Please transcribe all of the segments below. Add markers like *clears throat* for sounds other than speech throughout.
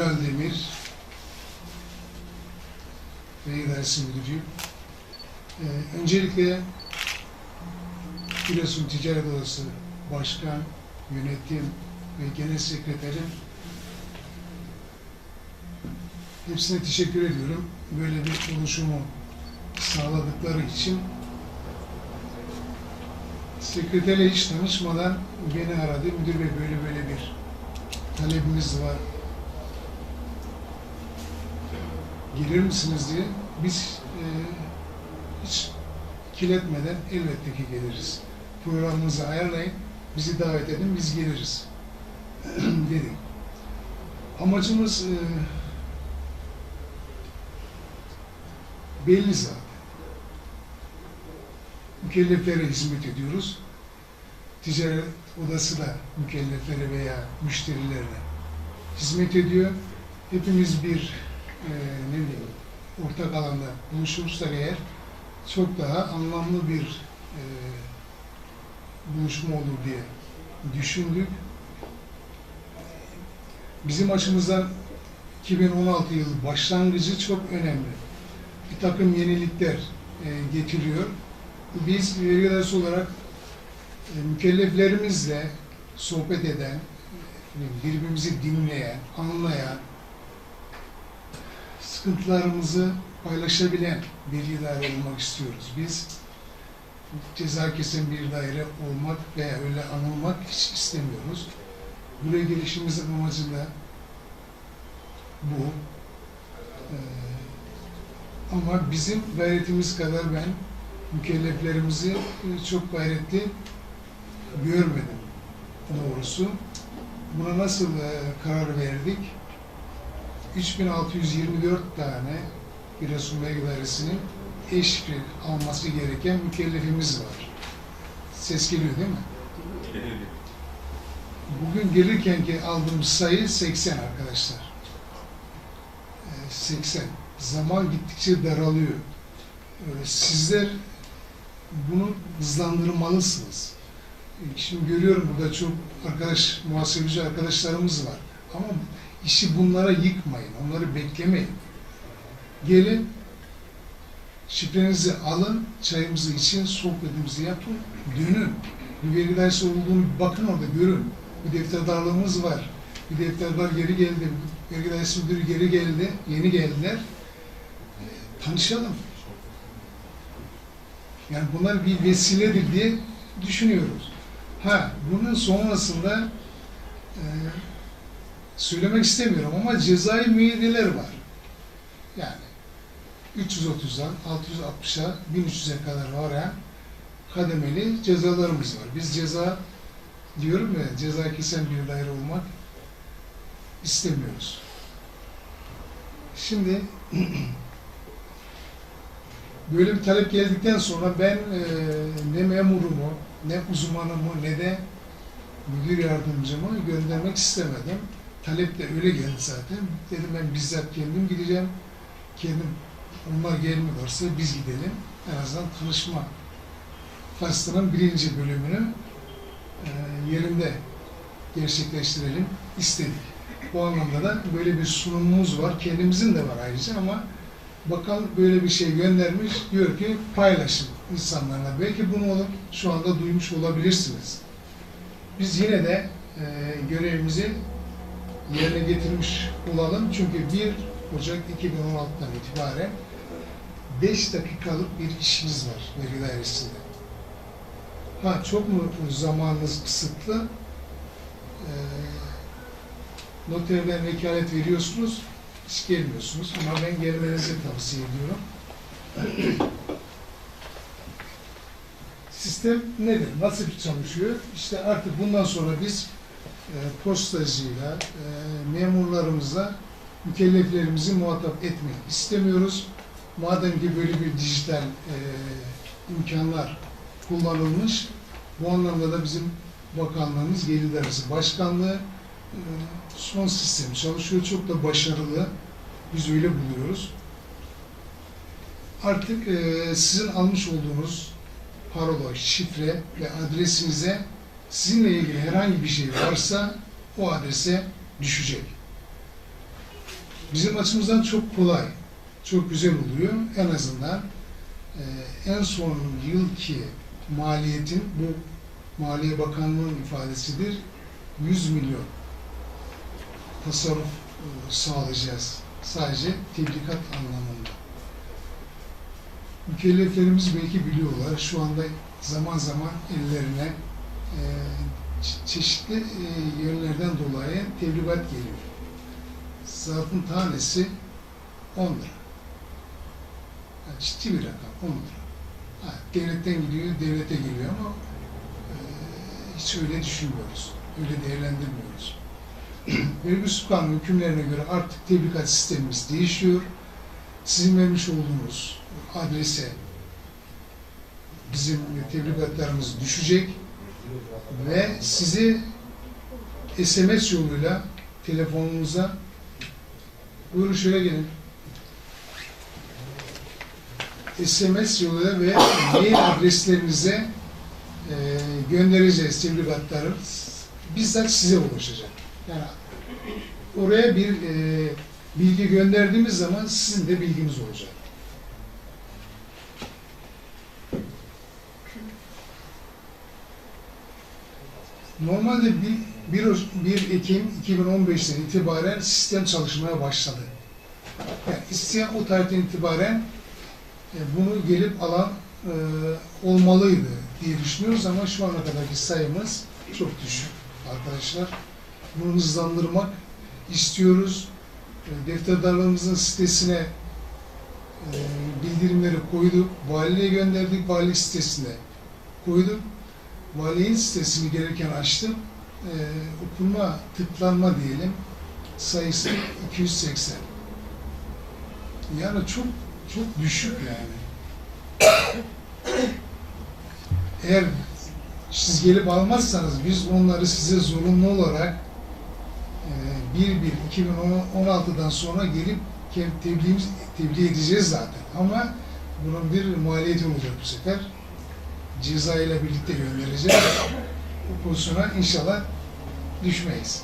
Bilal Demir ve İdaresi Müdürüyüm. Ee, öncelikle Giresun Ticaret Odası Başkan, Yönetim ve Genel Sekreterim hepsine teşekkür ediyorum. Böyle bir oluşumu sağladıkları için sekreterle hiç tanışmadan beni aradı. Müdür bey böyle böyle bir talebimiz var. Gelir misiniz diye. Biz e, hiç kiletmeden elbette ki geliriz. Programınızı ayarlayın, bizi davet edin, biz geliriz. *clears throat* dedi. Amacımız e, belli zaten. Mükelleflere hizmet ediyoruz. Ticaret odası da mükelleflere veya müşterilerine hizmet ediyor. Hepimiz bir e, ne bileyim ortak alanda buluşursak eğer çok daha anlamlı bir e, buluşma olur diye düşündük. Bizim açımızdan 2016 yılı başlangıcı çok önemli. Bir takım yenilikler e, getiriyor. Biz dairesi olarak e, mükelleflerimizle sohbet eden, e, birbirimizi dinleyen, anlayan, sıkıntılarımızı paylaşabilen bir daire olmak istiyoruz. Biz ceza kesen bir daire olmak veya öyle anılmak hiç istemiyoruz. Buraya gelişimizin amacı da bu. Ee, ama bizim gayretimiz kadar ben mükelleflerimizi e, çok gayretli görmedim doğrusu. Buna nasıl e, karar verdik? 3624 tane Giresun Vergi Dairesi'nin eşkil alması gereken mükellefimiz var. Ses geliyor değil mi? Bugün gelirken ki aldığımız sayı 80 arkadaşlar. Ee, 80. Zaman gittikçe daralıyor. Ee, Sizler bunu hızlandırmalısınız. Ee, Şimdi görüyorum burada çok arkadaş, muhasebeci arkadaşlarımız var. Ama işi bunlara yıkmayın, onları beklemeyin. Gelin, şifrenizi alın, çayımızı için, sohbetimizi yapın, dönün. Bir vergi dairesi olduğunu bakın orada, görün. Bir defterdarlığımız var. Bir defterdar geri geldi, vergi dairesi müdürü geri geldi, yeni geldiler. Ee, Tanışalım. Yani bunlar bir vesiledir diye düşünüyoruz. Ha, bunun sonrasında e, söylemek istemiyorum ama cezai müeyyideler var. Yani 330'dan 660'a 1300'e kadar varan kademeli cezalarımız var. Biz ceza diyorum ya ceza kesen bir daire olmak istemiyoruz. Şimdi *clears throat* böyle bir talep geldikten sonra ben e, ne memurumu, ne uzmanımı, ne de müdür yardımcımı göndermek istemedim. Talep de öyle geldi zaten. Dedim ben bizzat kendim gideceğim. Kendim onlar gelmiyorsa biz gidelim. En azından tanışma faslının birinci bölümünü e, yerinde gerçekleştirelim istedik. Bu anlamda da böyle bir sunumumuz var. Kendimizin de var ayrıca ama bakan böyle bir şey göndermiş. Diyor ki paylaşın insanlarla. Belki bunu olup şu anda duymuş olabilirsiniz. Biz yine de e, görevimizi yerine getirmiş olalım. Çünkü 1 Ocak 2016'dan itibaren 5 dakikalık bir işimiz var vergi dairesinde. Ha çok mu zamanınız kısıtlı? Ee, noterden vekalet veriyorsunuz, hiç gelmiyorsunuz ama ben gelmenizi tavsiye ediyorum. Sistem nedir? Nasıl çalışıyor? İşte artık bundan sonra biz postacıyla, e, memurlarımızla mükelleflerimizi muhatap etmek istemiyoruz. Madem ki böyle bir dijital e, imkanlar kullanılmış, bu anlamda da bizim bakanlığımız Gelir Dairesi Başkanlığı e, son sistemi çalışıyor. Çok da başarılı. Biz öyle buluyoruz. Artık e, sizin almış olduğunuz parola, şifre ve adresinize sizinle ilgili herhangi bir şey varsa o adrese düşecek. bizim açımızdan çok kolay, çok güzel oluyor. En azından e, en son yılki maliyetin bu Maliye Bakanlığı'nın ifadesidir. 100 milyon tasarruf e, sağlayacağız. Sadece tebligat anlamında. Mükelleflerimiz belki biliyorlar. Şu anda zaman zaman ellerine çeşitli e, yönlerden dolayı tebligat geliyor. Zarfın tanesi 10 lira. Yani ciddi bir rakam 10 lira. Ha, devletten gidiyor, devlete geliyor ama e, hiç öyle düşünmüyoruz. Öyle değerlendirmiyoruz. *clears throat* Vergi Usul Kanunu hükümlerine göre artık tebligat sistemimiz değişiyor. Sizin vermiş olduğunuz adrese bizim tebligatlarımız düşecek ve sizi SMS yoluyla telefonunuza buyurun şöyle gelin SMS yoluyla ve mail adreslerinize e, göndereceğiz tebligatları bizzat size ulaşacak. Yani oraya bir e, bilgi gönderdiğimiz zaman sizin de bilginiz olacak. Normalde bir, bir, Oc- 1 Ekim 2015'ten itibaren sistem çalışmaya başladı. Yani isteyen o tarihten itibaren e, bunu gelip alan e, olmalıydı diye düşünüyoruz ama şu ana kadarki sayımız çok düşük arkadaşlar. Bunu hızlandırmak istiyoruz. E, defterdarlığımızın sitesine e, bildirimleri koyduk. Valiliğe gönderdik. Valilik sitesine koyduk. Valiliğin sitesini gereken açtım. E, okunma, tıklanma diyelim. Sayısı 280. Yani çok çok düşük yani. Eğer siz gelip almazsanız biz onları size zorunlu olarak e, 1-1-2016'dan sonra gelip tebliğimiz, tebliğ edeceğiz zaten. Ama bunun bir maliyeti olacak bu sefer. Ceza ile birlikte göndereceğiz. Bu pozisyona inşallah düşmeyiz.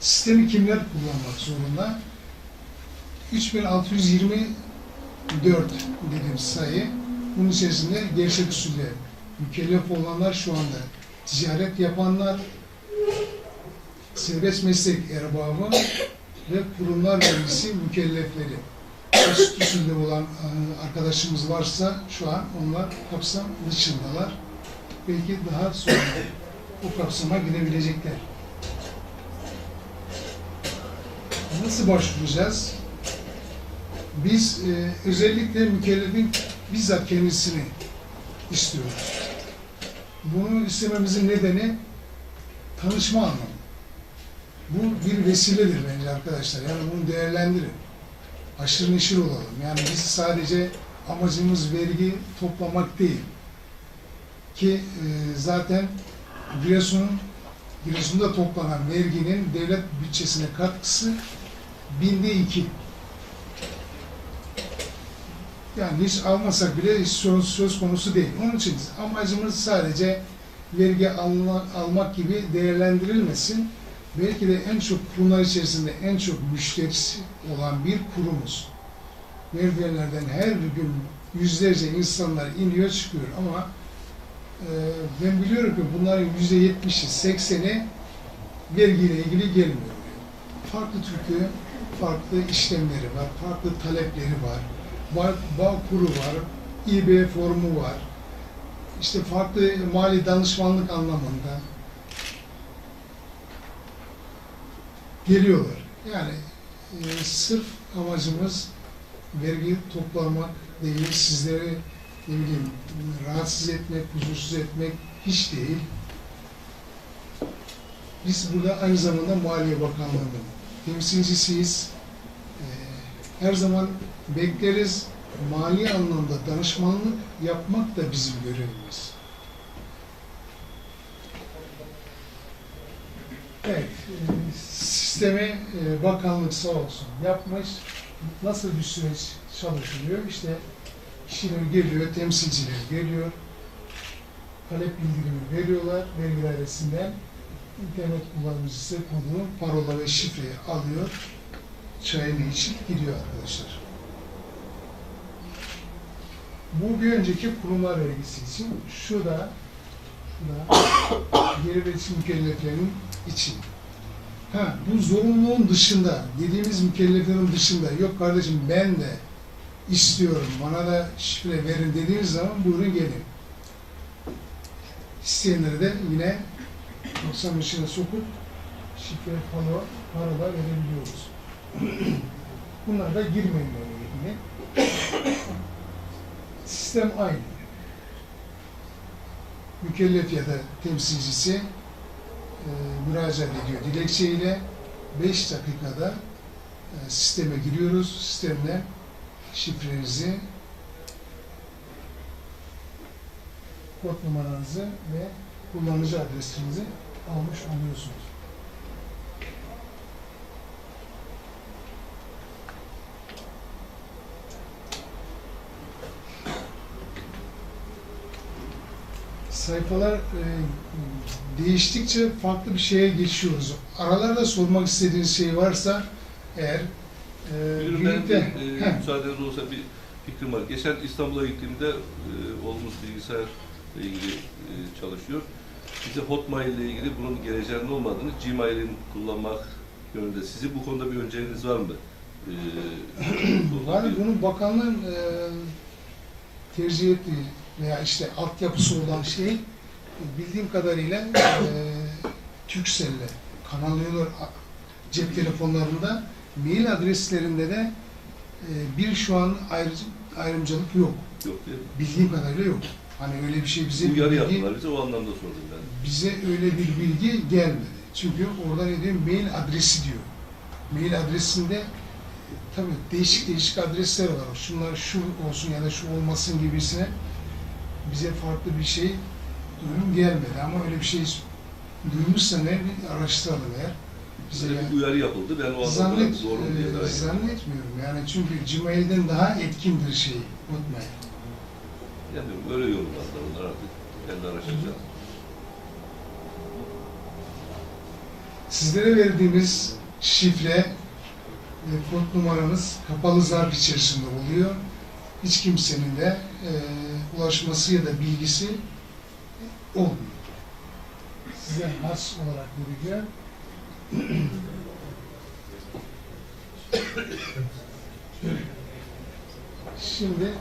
Sistemi kimler kullanmak zorunda? 3624 dediğim sayı. Bunun içerisinde gerçek usulle mükellef olanlar şu anda ticaret yapanlar, serbest meslek erbabı ve kurumlar vergisi mükellefleri. Basit usulde olan e, arkadaşımız varsa şu an onlar kapsam dışındalar. Belki daha sonra o kapsama girebilecekler. Nasıl başvuracağız? Biz e, özellikle mükellefin bizzat kendisini istiyoruz. Bunu istememizin nedeni tanışma anlamı. Bu bir vesiledir bence arkadaşlar. Yani bunu değerlendirin. Aşırı neşir olalım. Yani biz sadece amacımız vergi toplamak değil. Ki e, zaten Giresun'un Giresun'da toplanan verginin devlet bütçesine katkısı binde iki. Yani hiç almasak bile hiç söz, söz konusu değil. Onun için amacımız sadece vergi alma, almak gibi değerlendirilmesin. Belki de en çok kurumlar içerisinde en çok müşterisi olan bir kurumuz. Merdivenlerden her gün yüzlerce insanlar iniyor çıkıyor ama e, ben biliyorum ki bunların yüzde yetmişi, sekseni vergiyle ilgili gelmiyor. Farklı türlü farklı işlemleri var, farklı talepleri var. Bağ, bağ kuru var, İB formu var. İşte farklı mali danışmanlık anlamında geliyorlar. Yani e, sırf amacımız vergi toplamak değil, sizleri ne bileyim rahatsız etmek, huzursuz etmek hiç değil. Biz burada aynı zamanda Maliye Bakanlığı'nın temsilcisiyiz. E, her zaman bekleriz. Mali anlamda danışmanlık yapmak da bizim görevimiz. Evet, e, sistemi e, bakanlık sağ olsun yapmış. Nasıl bir süreç çalışılıyor? İşte kişiler geliyor, temsilciler geliyor. Talep bildirimi veriyorlar vergi dairesinden. internet kullanıcısı kodu, parola ve şifreyi alıyor, çayını içip gidiyor arkadaşlar. Bu bir önceki kurumlar vergisi için. Şu da, şu da *coughs* geri verilmiş mükelleflerin için. Ha, bu zorunluluğun dışında, dediğimiz mükelleflerin dışında, yok kardeşim ben de istiyorum, bana da şifre verin dediğiniz zaman buyurun gelin. İsteyenlere de yine 90 içine sokup şifre falan parola verebiliyoruz. *clears throat* Bunlar da girmeyin ilgili. Sistem aynı. Mükellef ya da temsilcisi müracaat ediyor dilekçeyle 5 dakikada e, sisteme giriyoruz. Sistemle şifrenizi kod numaranızı ve kullanıcı adresinizi almış oluyorsunuz. Sayfalar e, değiştikçe farklı bir şeye geçiyoruz. Aralarda sormak istediğiniz şey varsa eğer e, Müdürüm ben bir, birlikte e, Heh, müsaadeniz olursa bir fikrim var. Geçen İstanbul'a gittiğimde e, oğlumuz bilgisayarla ilgili e, çalışıyor. Bize Hotmail ile ilgili bunun geleceğinin olmadığını, Gmail'in kullanmak yönünde. Sizin bu konuda bir önceliğiniz var mı? E, *clears throat* bu- Var bunu bakanlığın e, tercih ettiği veya işte altyapısı olan şey bildiğim kadarıyla e, Turkcell'le kanallıyorlar a- cep telefonlarında mail adreslerinde de e, bir şu an ayrı, ayrımcılık yok. Yok değil mi? Bildiğim kadarıyla yok. Hani öyle bir şey bize Uyarı bilgi, yaptılar bize o anlamda sordum ben. bize öyle bir bilgi gelmedi. Çünkü orada ne diyor? Mail adresi diyor. Mail adresinde tabii değişik değişik adresler var. Şunlar şu olsun ya da şu olmasın gibisine bize farklı bir şey duyum gelmedi. Ama öyle bir şey duymuşsa ne bir araştıralım eğer. Bize yani- bir uyarı yapıldı. Ben o Zannet, mu diye e, daha zannetmiyorum. Yani çünkü Gmail'den daha etkindir şey. Unutmayın. Yani öyle yorumladılar onlar artık. Ben de araştıracağım. Sizlere verdiğimiz şifre ve kod numaranız kapalı zarf içerisinde oluyor. Hiç kimsenin de e, ulaşması ya da bilgisi olmuyor. Size has olarak veriliyor. Şimdi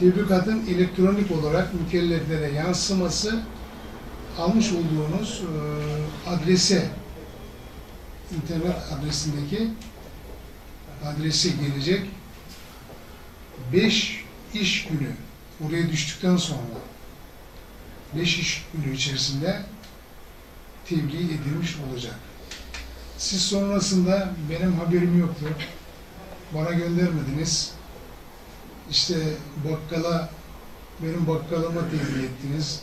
tebrikatın elektronik olarak mükelleflere yansıması almış olduğunuz e, adrese internet adresindeki adrese gelecek 5 iş günü oraya düştükten sonra 5 iş günü içerisinde tebliğ edilmiş olacak. Siz sonrasında benim haberim yoktu. Bana göndermediniz. İşte bakkala benim bakkalıma tebliğ ettiniz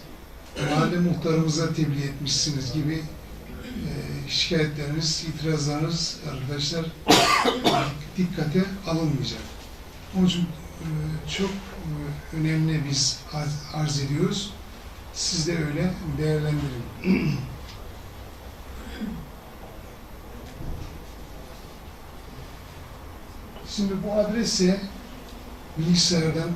mahalle muhtarımıza tebliğ etmişsiniz gibi e, şikayetleriniz, itirazlarınız arkadaşlar *coughs* dikkate alınmayacak. Onun için çok e, önemli biz arz, ediyoruz. Siz de öyle değerlendirin. *clears throat* Şimdi bu adrese bilgisayardan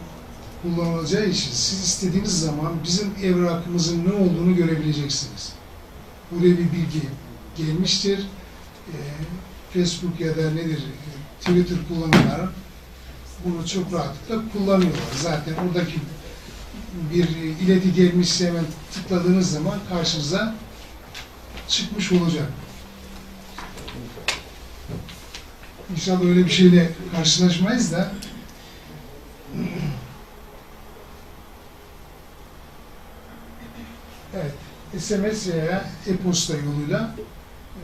kullanılacağı için siz istediğiniz zaman bizim evrakımızın ne olduğunu görebileceksiniz. Buraya bir bilgi gelmiştir. Ee, Facebook ya da nedir e, Twitter kullananlar bunu çok rahatlıkla kullanıyorlar. Zaten oradaki bir ileti gelmişse hemen tıkladığınız zaman karşınıza çıkmış olacak. İnşallah öyle bir şeyle karşılaşmayız da Evet, SMS veya e-posta yoluyla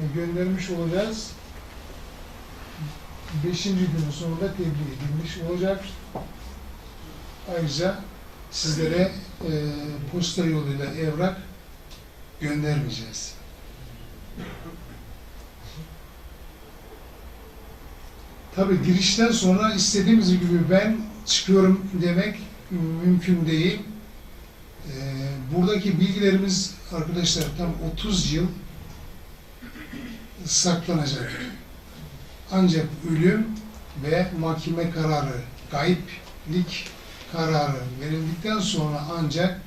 e, göndermiş olacağız. Beşinci günün sonunda tebliğ edilmiş olacak. Ayrıca sizlere e, posta yoluyla evrak göndermeyeceğiz. Tabii girişten sonra istediğimiz gibi ben çıkıyorum demek mümkün değil. Ee, buradaki bilgilerimiz arkadaşlar tam 30 yıl saklanacak. Ancak ölüm ve mahkeme kararı, gayiplik kararı verildikten sonra ancak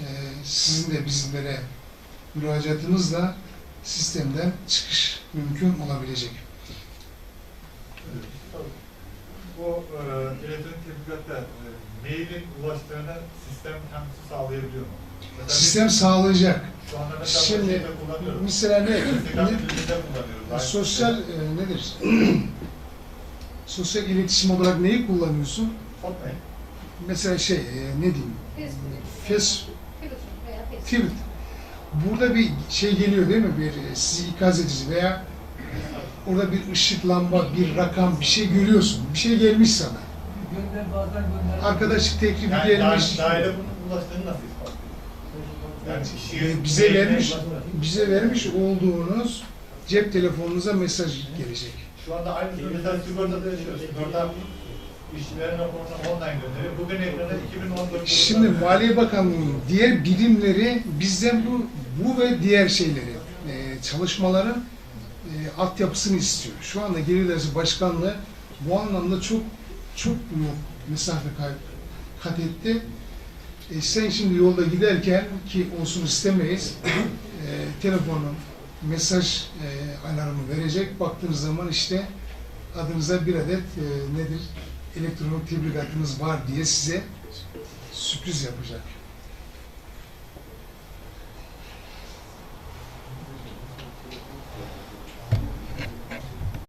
e, sizin de bizlere müracaatınızla sistemden çıkış mümkün olabilecek. Bu e, elektronik tebligatta e, mailin ulaştığını sistem kendisi sağlayabiliyor mu? Sistem sağlayacak. Şimdi mesela ne? Aynı sosyal sistemi. e, nedir? *clears throat* sosyal iletişim olarak neyi kullanıyorsun? Mesela şey e, ne diyeyim? Facebook. Twitter. Burada bir şey geliyor değil mi? Bir e, sizi ikaz edici veya orada bir ışık, lamba, bir rakam, bir şey görüyorsun. Bir şey gelmiş sana. Gönder bazen gönder. Arkadaşlık teklifi Yani gelmiş. daire, bunun ulaştığını nasıl? Yani kişiye E, bize vermiş, ulaştığını- bize vermiş olduğunuz cep telefonunuza mesaj gelecek. Şu anda aynısını mesela sigortada yaşıyoruz. Sigorta işçilerin raporunu online gönderiyor. Bugün ekrana 2014 Şimdi Maliye Bakanlığı'nın diğer birimleri bizden bu bu ve diğer şeyleri, e, çalışmaların e, altyapısını istiyor. Şu anda Gelir İdaresi Başkanlığı bu anlamda çok çok büyük mesafe kat etti. E, sen şimdi yolda giderken ki olsun istemeyiz, *coughs* e, telefonun mesaj e, alarmı verecek. Baktığınız zaman işte adınıza bir adet e, nedir? Elektronik tebligatınız var diye size sürpriz yapacak.